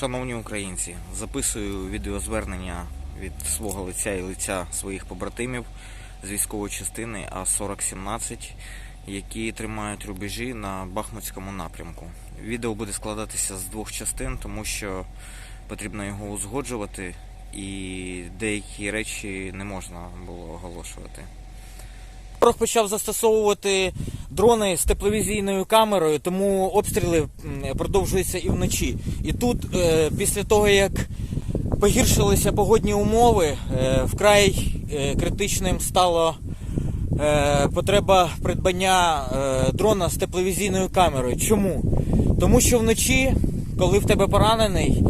Шановні українці, записую відеозвернення від свого лиця і лиця своїх побратимів з військової частини А4017, які тримають рубежі на Бахмутському напрямку. Відео буде складатися з двох частин, тому що потрібно його узгоджувати, і деякі речі не можна було оголошувати. Ворог почав застосовувати дрони з тепловізійною камерою, тому обстріли продовжуються і вночі. І тут, е, після того як погіршилися погодні умови, е, вкрай е, критичним стало потреба придбання дрона з тепловізійною камерою. Чому? Тому що вночі, коли в тебе поранений,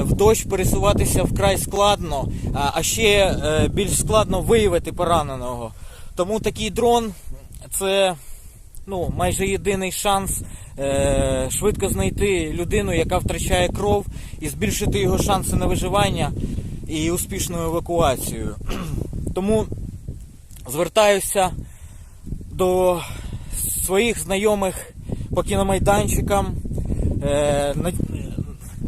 в дощ пересуватися вкрай складно, а ще більш складно виявити пораненого. Тому такий дрон це ну, майже єдиний шанс е, швидко знайти людину, яка втрачає кров, і збільшити його шанси на виживання і успішну евакуацію. Тому звертаюся до своїх знайомих по кіномайданчикам. Е,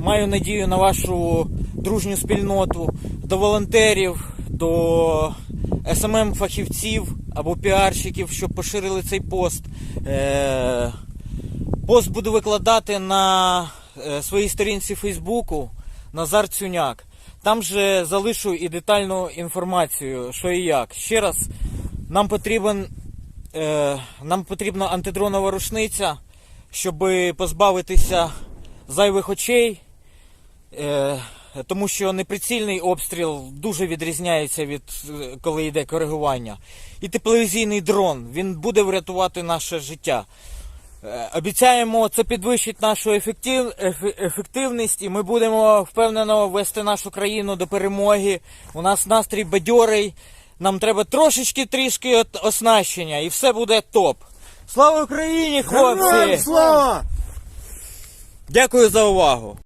маю надію на вашу дружню спільноту, до волонтерів, до СММ фахівців або піарщиків, щоб поширили цей пост. Е, Пост буду викладати на е, своїй сторінці Фейсбуку Назар Цюняк. Там же залишу і детальну інформацію, що і як. Ще раз, нам потрібен е, нам потрібна антидронова рушниця, щоб позбавитися зайвих очей. Тому що неприцільний обстріл дуже відрізняється від е, коли йде коригування. І тепловізійний дрон він буде врятувати наше життя. Е, Обіцяємо, це підвищить нашу ефектив, ефе- ефективність, і ми будемо впевнено вести нашу країну до перемоги. У нас настрій бадьорий. Нам треба трошечки трішки оснащення, і все буде топ. Слава Україні, хлопці! Слава! Дякую за увагу!